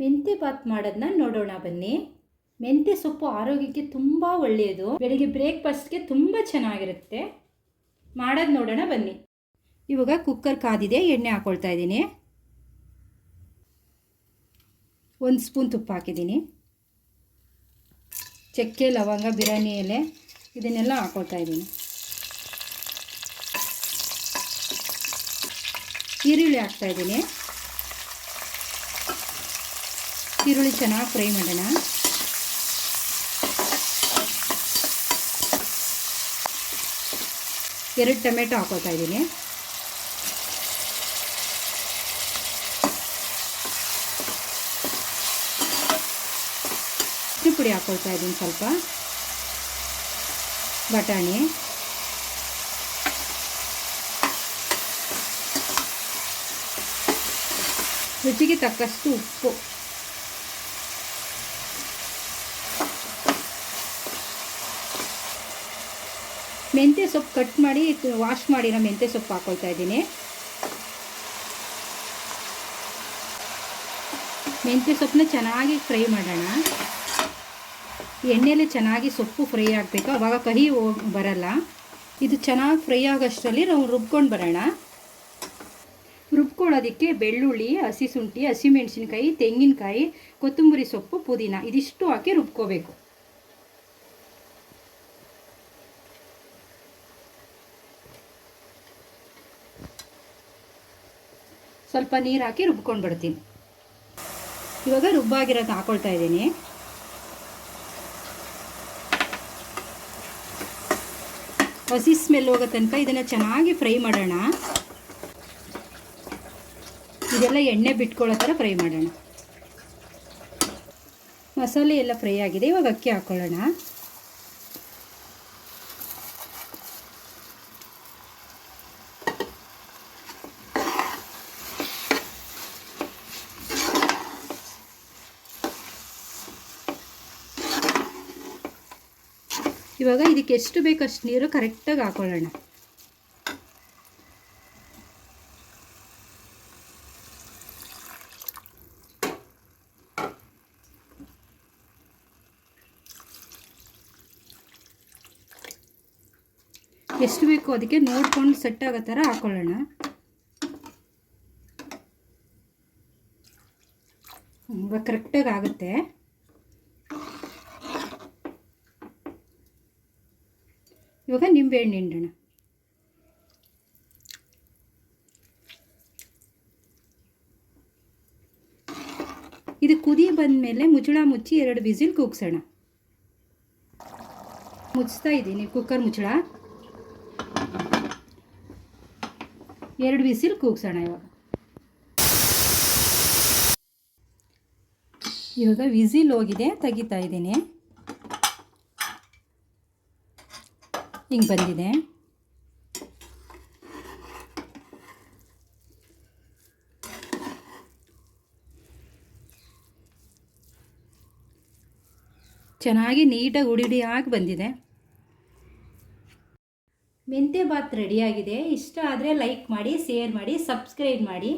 ಮೆಂತ್ಯ ಬಾತ್ ಮಾಡೋದನ್ನ ನೋಡೋಣ ಬನ್ನಿ. ಮೆಂತ್ಯ ಸೊಪ್ಪು ಆರೋಗ್ಯಕ್ಕೆ ತುಂಬ ಒಳ್ಳೆಯದು. ಬೆಳಿಗ್ಗೆ ಬ್ರೇಕ್ಫಾಸ್ಟ್ಗೆ ತುಂಬ ಚೆನ್ನಾಗಿರುತ್ತೆ. ಮಾಡೋದು ನೋಡೋಣ ಬನ್ನಿ. ಇವಾಗ ಕುಕ್ಕರ್ ಕಾದಿದೆ, ಎಣ್ಣೆ ಹಾಕ್ಕೊಳ್ತಾ ಇದ್ದೀನಿ. ಒಂದು ಸ್ಪೂನ್ ತುಪ್ಪ ಹಾಕಿದ್ದೀನಿ. ಚಕ್ಕೆ, ಲವಂಗ, ಬಿರಿಯಾನಿ ಎಲೆ ಇದನ್ನೆಲ್ಲ ಹಾಕ್ಕೊಳ್ತಾ ಇದ್ದೀನಿ. ಈರುಳ್ಳಿ ಹಾಕ್ತಾ ಇದ್ದೀನಿ. ಈರುಳ್ಳಿ ಚೆನ್ನಾಗಿ ಫ್ರೈ ಮಾಡೋಣ. ಎರಡು ಟೊಮೆಟೊ ಹಾಕೋತಾ ಇದ್ದೀನಿ. ಅಕ್ಕಿ ಪುಡಿ ಹಾಕ್ಕೊಳ್ತಾ ಇದ್ದೀನಿ ಸ್ವಲ್ಪ. ಬಟಾಣಿ. ರುಚಿಗೆ ತಕ್ಕಷ್ಟು ಉಪ್ಪು. ಮೆಂತ್ಯ ಸೊಪ್ಪು ಕಟ್ ಮಾಡಿ, ವಾಶ್ ಮಾಡಿರೋ ಮೆಂತ್ಯ ಸೊಪ್ಪು ಹಾಕ್ಕೊಳ್ತಾ ಇದ್ದೀನಿ. ಮೆಂತ್ಯ ಸೊಪ್ಪನ್ನ ಚೆನ್ನಾಗಿ ಫ್ರೈ ಮಾಡೋಣ. ಎಣ್ಣೆಯಲ್ಲಿ ಚೆನ್ನಾಗಿ ಸೊಪ್ಪು ಫ್ರೈ ಆಗಬೇಕು. ಅವಾಗ ಕಹಿ ಬರಲ್ಲ. ಇದು ಚೆನ್ನಾಗಿ ಫ್ರೈ ಆಗೋಷ್ಟರಲ್ಲಿ ನಾವು ರುಬ್ಕೊಂಡು ಬರೋಣ. ರುಬ್ಕೊಳ್ಳೋದಕ್ಕೆ ಬೆಳ್ಳುಳ್ಳಿ, ಹಸಿ ಶುಂಠಿ ಹಸಿಮೆಣಸಿನ್ಕಾಯಿ ತೆಂಗಿನಕಾಯಿ, ಕೊತ್ತಂಬರಿ ಸೊಪ್ಪು, ಪುದೀನ, ಇದಿಷ್ಟು ಹಾಕಿ ರುಬ್ಕೋಬೇಕು. ಸ್ವಲ್ಪ ನೀರು ಹಾಕಿ ರುಬ್ಕೊಂಡು ಬಿಡ್ತೀನಿ ಇವಾಗ ರುಬ್ಬಾಗಿರೋದು ಹಾಕೊಳ್ತಾ ಇದ್ದೀನಿ. ಹಸಿ ಸ್ಮೆಲ್ ಹೋಗೋ ತನಕ ಇದನ್ನು ಚೆನ್ನಾಗಿ ಫ್ರೈ ಮಾಡೋಣ. ಇದೆಲ್ಲ ಎಣ್ಣೆ ಬಿಟ್ಕೊಳ್ಳೋ ಥರ ಫ್ರೈ ಮಾಡೋಣ. ಮಸಾಲೆ ಎಲ್ಲ ಫ್ರೈ ಆಗಿದೆ, ಇವಾಗ ಅಕ್ಕಿ ಹಾಕ್ಕೊಳ್ಳೋಣ ಇವಾಗ ಇದಕ್ಕೆ ಎಷ್ಟು ಬೇಕಷ್ಟು ನೀರು ಕರೆಕ್ಟಾಗಿ ಹಾಕೊಳ್ಳೋಣ. ಎಷ್ಟು ಬೇಕು ಅದಕ್ಕೆ ನೋಡ್ಕೊಂಡು ಸೆಟ್ ಆಗೋ ಥರ ಹಾಕೊಳ್ಳೋಣ. ಕರೆಕ್ಟಾಗಿ ಆಗುತ್ತೆ. ಇವಾಗ ನಿಂಬೆಹಣ್ಣು ಹಿಂಡೋಣ. ಇದು ಕುದಿ ಬಂದಮೇಲೆ ಮುಚ್ಚಳ ಮುಚ್ಚಿ ಎರಡು ವಿಸಿಲ್ ಕೂಗ್ಸೋಣ. ಮುಚ್ಚಿಸ್ತಾ ಇದ್ದೀನಿ ಕುಕ್ಕರ್ ಮುಚ್ಚಳ. ಎರಡು ವಿಸಿಲ್ ಕೂಗ್ಸೋಣ ಇವಾಗ. ಇವಾಗ ವಿಸಿಲ್ ಹೋಗಿದೆ, ತೆಗಿತಾ ಇದ್ದೀನಿ. ಹಿಂಗೆ ಬಂದಿದೆ. ಚೆನ್ನಾಗಿ ನೀಟಾಗಿ ಉಡಿಡಿಯಾಗಿ ಬಂದಿದೆ. ಮೆಂತ್ಯ ಬಾತ್ ರೆಡಿಯಾಗಿದೆ ಇಷ್ಟ ಆದರೆ ಲೈಕ್ ಮಾಡಿ, ಶೇರ್ ಮಾಡಿ, ಸಬ್ಸ್ಕ್ರೈಬ್ ಮಾಡಿ.